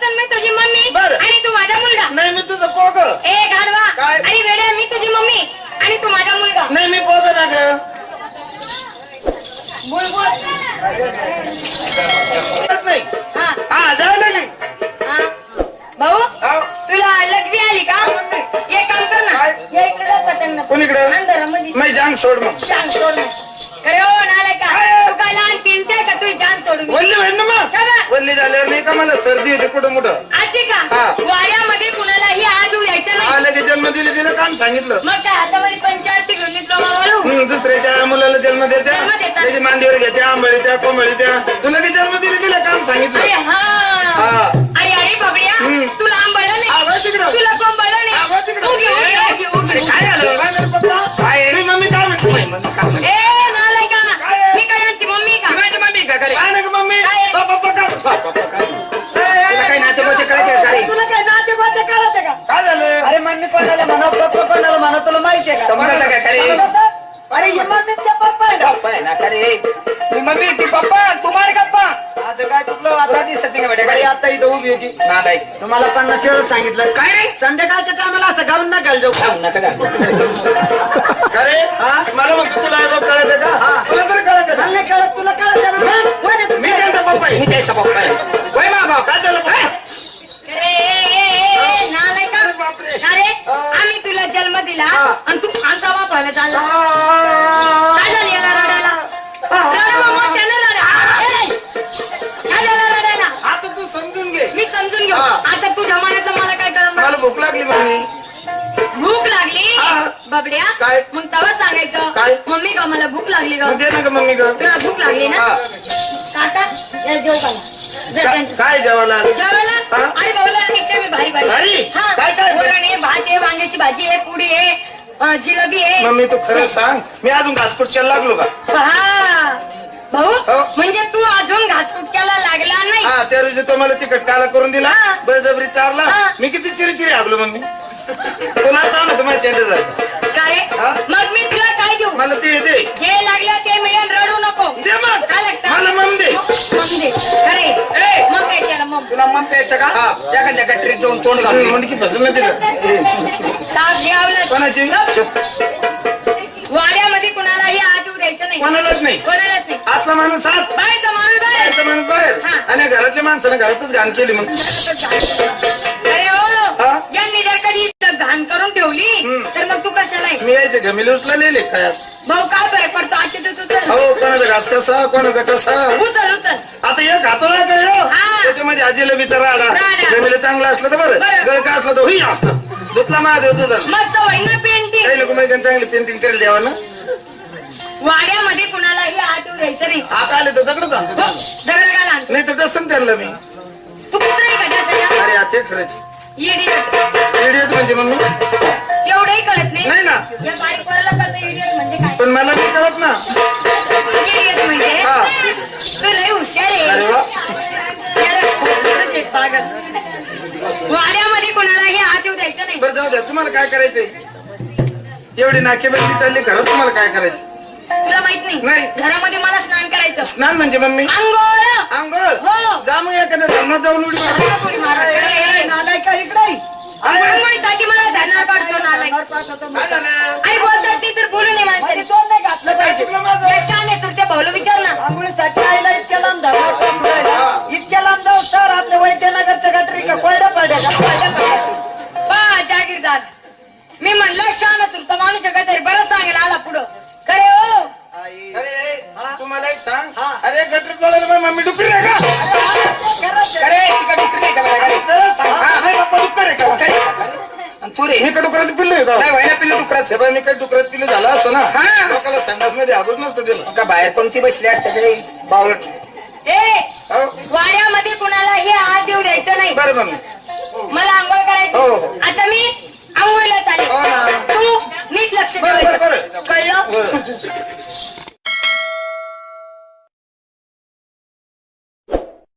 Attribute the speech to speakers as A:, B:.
A: चल, मी तुझी मम्मी
B: बरं.
A: आणि तू माझा मुलगा.
B: नाही मी तुझं पोग
A: ए
B: काय?
A: आणि वेड्या मी तुझी मम्मी आणि तू माझा मुलगा.
B: नाही मी पोग ना ग.
A: बुलबुल.
B: नाही.
A: हा.
B: हा झालं नाही
A: हा. भाऊ
B: हा.
A: तुला लघवी आली का? ये काम कर ना.
B: काय?
A: इकडे पतंग
B: कोणीकडे?
A: अंधारामध्ये.
B: मी जांग सोड मग.
A: जान सोड मग. अरे हो नालाय का
B: काय?
A: तू काय लहान पिंटे का तुझी जान सोडून
B: वल्ली होईल ना मग?
A: चला.
B: वल्ली झाल्यावर नाही का मला सर्दी होते कुठं मोठं?
A: आजी का?
B: हा.
A: वाड्यामध्ये कुणालाही आजू यायचं नाही.
B: आलं की जन्म दिले तिला काम सांगितलं.
A: मग काय हातामध्ये पंचायत घेऊन निघलो
B: दुसऱ्याच्या मुलाला जन्म देत्या.
A: जन्म देतात.
B: त्याची मांडीवर घेत्या आंबळी त्या कोंबळी त्या. तुला की जन्म दिले.
C: ना
B: ना मी मम्मी की पप्पा तुम्हाला गप्पा.
C: आज काय चुकलो? आता दिसत नाही का बेटा काही आता इथं. उभी होती
B: नालाय
C: तुम्हाला पन्नास वेळ सांगितलं.
B: काय रे?
C: संध्याकाळच्या टायमाला असं गाऊन नका जाऊ.
B: नका
C: हा?
B: मला म्हणतो तुला कळत का
C: हा.
B: तुला तर कळत
C: मला नाही कळत तुला कळत ना? कोण आहे
B: मी त्यांचा पप्पा आहे. मी त्यांचा पप्पा आहे. होय मा भाऊ काय झालं पप्पा?
A: ए, ए, ए, ए, नालाय का
B: अरे बापरे.
A: अरे आम्ही तुला जन्म दिला. आणि तू आमचा बाप व्हायला चालला. घेऊ. आता तुझ्या मनातलं मला काय कळलं
B: मला भूक लागली मम्मी
A: भूक लागली
B: हा.
A: बबड्या
B: काय?
A: मग तेव्हा सांगायचं
B: काय?
A: मम्मी का मला भूक लागली
B: मग दे ना का मम्मी ग
A: तुला भूक लागली ना
B: हा.
A: टाटा या जेव का जर
B: का-
A: त्यांचं
B: काय जेवायला
A: जेवायला? आई इकडे मी भारी
B: भारी?
A: भारी हा
B: काय काय?
A: वरण आहे भात आहे वांग्याची भाजी आहे पुडी आहे अं, जिलेबी आहे
B: मम्मी तू खरं सांग मी अजून घासपूट लागलो का
A: हा भाऊ
B: हो.
A: म्हणजे तू अजून घासकुटक्याला लागला नाही
B: हा त्या रोजी तो मला तिकट काला करून दिला. बळजबरी चारला. मी किती चिरी चिरी हागलो मम्मी पुन्हा आता ना तुम्हाला चेंडे जायचं.
A: काय?
B: हा?
A: मग मी तुला काय देऊ?
B: मला ते दे.
A: जे लागलं ते मिळेल रडू नको.
B: दे मग.
A: काय लागतं?
B: मला मम दे.
A: मग मग दे. खरे
B: ए!
A: मग काय केलं मग
D: तुला मग प्यायचं का. त्या त्या कटरीत जाऊन तोंड घालून ये.
B: म्हणजे की फसलं ना तिला
A: साप घ्यावलं
B: कोणाची?
A: वाड्यामध्ये कुणालाही आत येऊ द्यायचं नाही.
B: कोणालाच नाही.
A: कोणालाच नाही.
B: आतला माणूस आत.
A: बाहेरचा माणूस बाहेर.
B: बाहेरचा माणूस बाहेर.
A: हा.
B: आणि घरातल्या माणसाने घरातच घाण केली मग
A: अरे
B: हा?
A: हो? यांनी जर कधी इथं घाण करून ठेवली
B: हम्म.
A: तर मग तू कशाला आहे?
B: मी यायचे घमिले उचललेले काय
A: भाऊ काय भय पडतो? आजचे दिवस उचल.
B: हो कोणाचा घास कसा कोणाचा कसा?
A: उचल उचल.
B: आता एक खातो ना का ह्यो?
A: हा.
B: त्याच्यामध्ये आजीला बी तर राडा.
A: राडा.
B: जमिले चांगला असलं तर बरं.
A: बरं.
B: गळ का असलं तर हुई. दुतला महादेव तुझा.
A: मस्त होईल ना पेंटिंग.
B: माहिती चांगली पेंटिंग करेल देवा ना
A: वाड्यामध्ये कुणालाही आत येऊ द्यायचं नाही.
B: आता आले तर दगड
A: हो,
B: आणतो
A: दगड घाला.
B: नाही तर डसन त्यांना मी.
A: तू कुत्रा आहे का त्याचा
B: अरे आता खरंच.
A: इडियट
B: इडियट म्हणजे मम्मी?
A: तेवढंही कळत नाही.
B: नाही ना.
A: या बारीक पोराला कळतं इडियट म्हणजे काय?
B: पण मला नाही कळत ना.
A: इडियट म्हणजे?
B: हा.
A: तू लय हुशार
B: अरे
A: आहे
B: वा.
A: त्याला खोटंच एक पागल. वाड्यामध्ये कुणालाही आत येऊ द्यायचं नाही.
B: बरं जाऊ द्या. तुम्हाला काय करायचंय? एवढी नाकेबंदी चालली खरं तुम्हाला काय करायचं?
A: तुला माहीत
B: नाही.
A: नाही. घरामध्ये मला स्नान करायचं.
B: स्नान म्हणजे मम्मी?
A: अंघोळ
B: आंघोळ?
A: हो.
B: जा मग एखाद्या धरणात जाऊन उडी मार.
A: ए, ए, ए.
C: नालाय का इकडे.
A: मला धरणार पाडतो नालायक.
B: काय झालं
A: आई बोलतात ती तर बोलू नये
C: मध्ये
A: माणसाने
C: तोंड नाही घातलं पाहिजे.
B: चुकलं माझं.
A: भाऊला विचार ना.
C: आंघोळीसाठी आईला इतक्या लांब धरणार काम करायला. इतक्या लांब जाऊ तर आपल्या वैद्यनगरच्या गटरी का कोरड्या पडल्या का
A: पा जागीरदार. मी म्हणलं शान माणूस आहे का तरी? बरं सांगेल आला पुढं. काय हो.
B: अरे
C: हा?
B: तुम्हाला एक सांग.
C: हा.
B: अरे गटरीत बोलायला मम्मी डुकरी आहे का.
D: अरे ती का डुकरी आहे का बरं?
B: सांग हा, नाही आहे का का डुकरात पिल्लो आहे
D: नाही
B: का
D: व्हायला पिल्लू डुकराच
B: हे बाई, मी काय डुकरात पिल्लो झाला असतो ना?
D: हा.
B: लोकांना संडासमध्ये आगोच नसतं दिलं.
D: का बाहेर पंक्ती बसली असते कडे बावळट.
A: ए
B: हो.
A: वाड्यामध्ये कुणालाही हात देऊ द्यायचं नाही.
B: बरं मम्मी
A: मला आंघोळ करायची.
B: हो, हो.
A: आता मी आंघोळीला चालेल.
B: हो